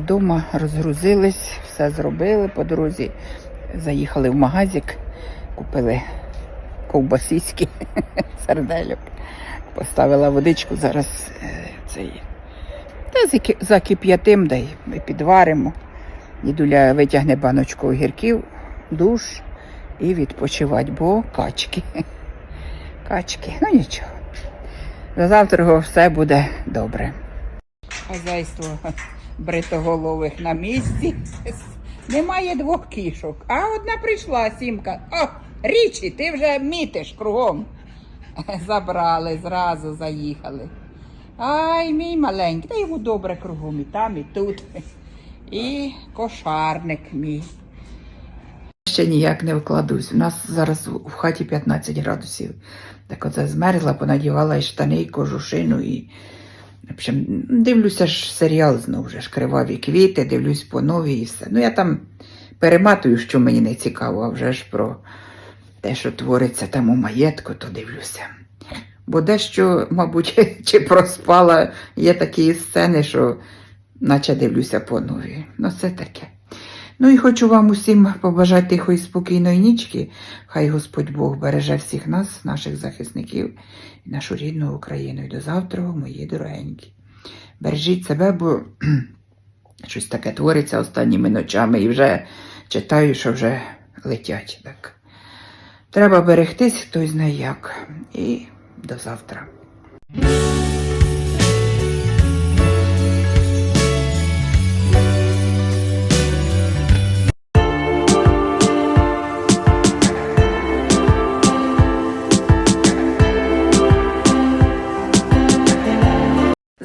Дома розгрузились, все зробили по дорозі. Заїхали в магазик, купили ковбасіські сардельок. Поставила водичку, зараз е, цей. Та заки- закип'ятим, да й підваримо. Дідуля витягне баночку огірків, душ і відпочивати, бо качки. Качки, ну нічого. До завтра все буде добре. Хазяйство бритоголових на місці. Немає двох кішок, а одна прийшла сімка. О, річі, ти вже мітиш кругом. Забрали, зразу заїхали. Ай, мій маленький, та йому добре кругом і там, і тут. І кошарник мій. Ще ніяк не вкладусь. У нас зараз в хаті 15 градусів. Так оце змерзла, понадівала і штани, і кожушину, і дивлюся ж серіал знову ж криваві квіти, дивлюсь по новій і все. Ну я там перематую, що мені не цікаво, а вже ж про те, що твориться там у маєтку, то дивлюся. Бо дещо, мабуть, чи проспала, є такі сцени, що наче дивлюся по новій. Ну, це таке. Ну і хочу вам усім побажати тихої спокійної нічки. Хай Господь Бог береже всіх нас, наших захисників і нашу рідну Україну. І до завтра, мої дорогенькі. Бережіть себе, бо щось таке твориться останніми ночами і вже читаю, що вже летять. Так. Треба берегтись, хтось знає як. І до завтра.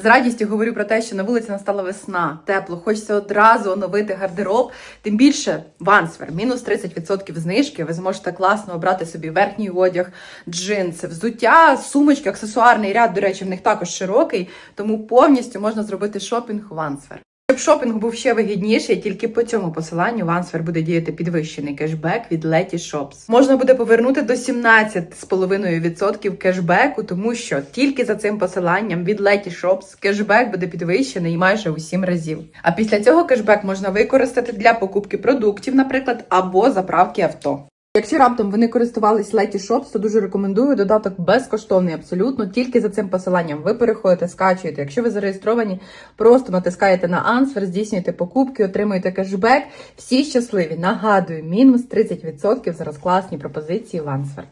З радістю говорю про те, що на вулиці настала весна, тепло, хочеться одразу оновити гардероб. Тим більше Вансвер, мінус 30% знижки. Ви зможете класно обрати собі верхній одяг, джинси, взуття, сумочки, аксесуарний ряд. До речі, в них також широкий, тому повністю можна зробити шопінг Вансвер. Щоб шопінг був ще вигідніший, тільки по цьому посиланню Вансвер буде діяти підвищений кешбек від Letty Shops. Можна буде повернути до 17,5% кешбеку, тому що тільки за цим посиланням від Letty Shops кешбек буде підвищений майже у 7 разів. А після цього кешбек можна використати для покупки продуктів, наприклад, або заправки авто. Якщо раптом ви не користувались Letty Shops, то дуже рекомендую додаток безкоштовний абсолютно. Тільки за цим посиланням ви переходите, скачуєте. Якщо ви зареєстровані, просто натискаєте на Answer, здійснюєте покупки, отримуєте кешбек. Всі щасливі. Нагадую, мінус 30% зараз класні пропозиції в Answer.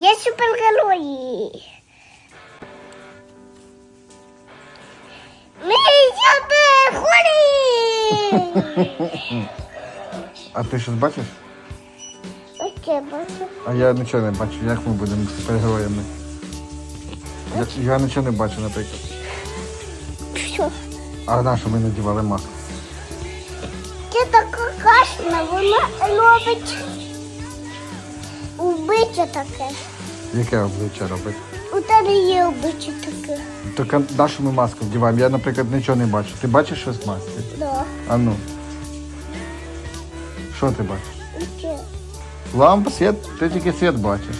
Я супергерої. Ми супергерої. А ти щось бачиш? Оке бачу. А я нічого не бачу. Як ми будемо супергероями? Я, я нічого не бачу, наприклад. Що? А на що ми надівали маску? Це така кашна, вона робить убиття таке. Яке обличчя робить? У тебе є убиття таке. Так а на що ми маску вдіваємо? Я, наприклад, нічого не бачу. Ти бачиш щось в масці? Да. А ну. Що ти бачиш? Оке. Лампа, світ, ти тільки світ бачиш.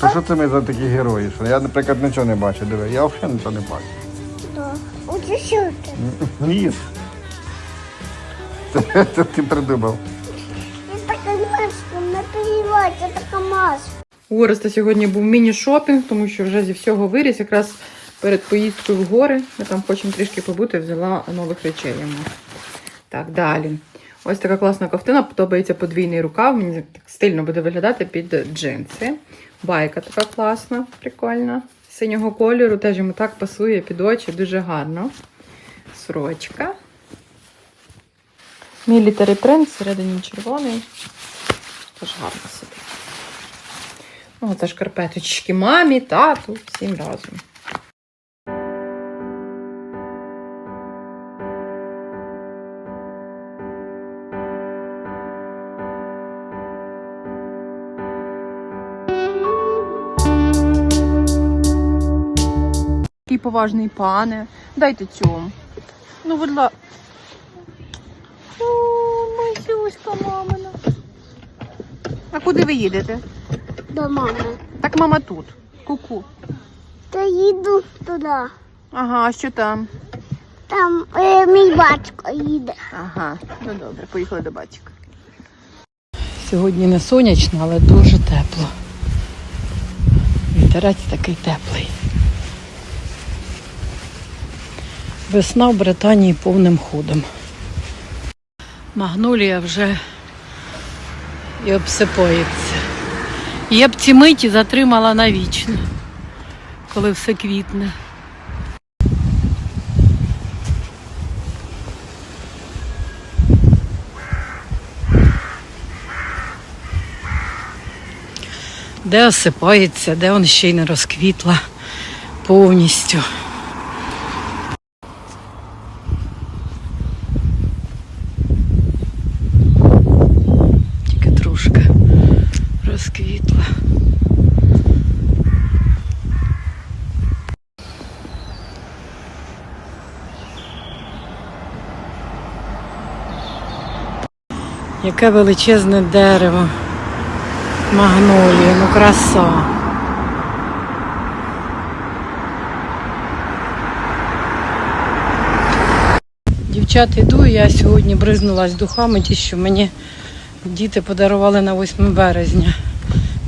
То що це ми за такі герої? Що я, наприклад, нічого не бачу. Диви, я взагалі нічого не бачу. Да. Оце що це? Ні. Це, це ти придумав. Це така маска, не переживай, це така маска. У Ореста сьогодні був міні-шопінг, тому що вже зі всього виріс. Якраз перед поїздкою в гори. Ми там хочемо трішки побути, взяла нових речей йому. Так, далі. Ось така класна ковтина, подобається подвійний рукав. Мені так стильно буде виглядати під джинси. Байка така класна, прикольна. Синього кольору, теж йому так пасує під очі, дуже гарно. Сорочка. Мілітарі принт, всередині червоний. Теж гарно собі. Ну, це шкарпеточки мамі, тату, всім разом. Поважний пане. Дайте цьому. Ну, будь ласка. О, Масюська мамина. А куди ви їдете? До мами. Так мама тут. Ку-ку. то їду туди. Ага, а що там? Там е, мій батько їде. Ага, ну добре, поїхали до батька. Сьогодні не сонячно, але дуже тепло. Вітерець такий теплий. Весна в Британії повним ходом. Магнолія вже і обсипається. Я б ці миті затримала навічно, коли все квітне. Де осипається, де он ще й не розквітла повністю. Тільки трошки розквітла. Яке величезне дерево. Магнолія, ну краса. Дівчата, йду, я сьогодні бризнулась духами, ті, що мені діти подарували на 8 березня.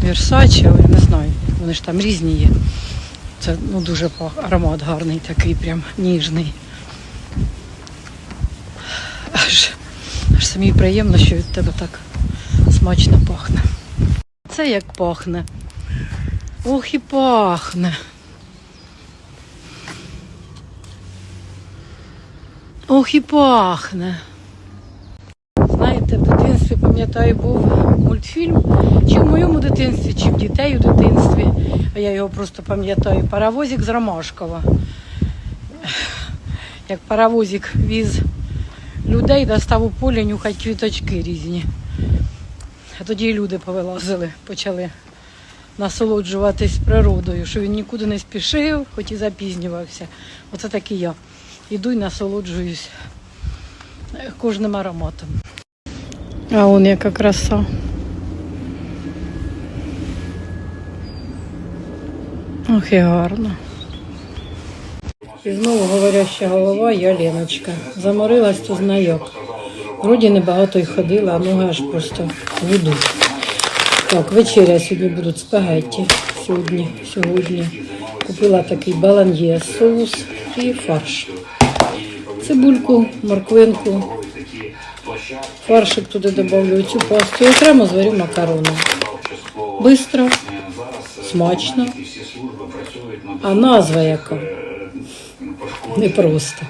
Версачі, але я не знаю, вони ж там різні є. Це ну, дуже аромат гарний, такий прям ніжний. Аж, аж самі приємно, що від тебе так смачно пахне. Це як пахне. Ох і пахне. Ох і пахне. Знаєте, в дитинстві, пам'ятаю, був мультфільм, чи в моєму дитинстві, чи в дітей у дитинстві, а я його просто пам'ятаю, паровозик з Ромашкова. Як паровозик віз людей, достав у полі нюхать квіточки різні. А тоді і люди повилазили, почали насолоджуватись природою, що він нікуди не спішив, хоч і запізнювався. Оце так і я. Іду і насолоджуюсь е, кожним ароматом. А он яка краса. Ох і гарно. І знову говоряща голова, я Леночка. Заморилась то знайок. Вроді небагато й ходила, а ноги аж просто в воду. Так, вечеря сьогодні будуть спагетті. Сьогодні, сьогодні. Купила такий баланьє соус і фарш. Цибульку, морквинку. Фаршик туди додавлю цю пасту і окремо зварю макарони. Бистро, смачно. А назва яка? непросто. Непросто.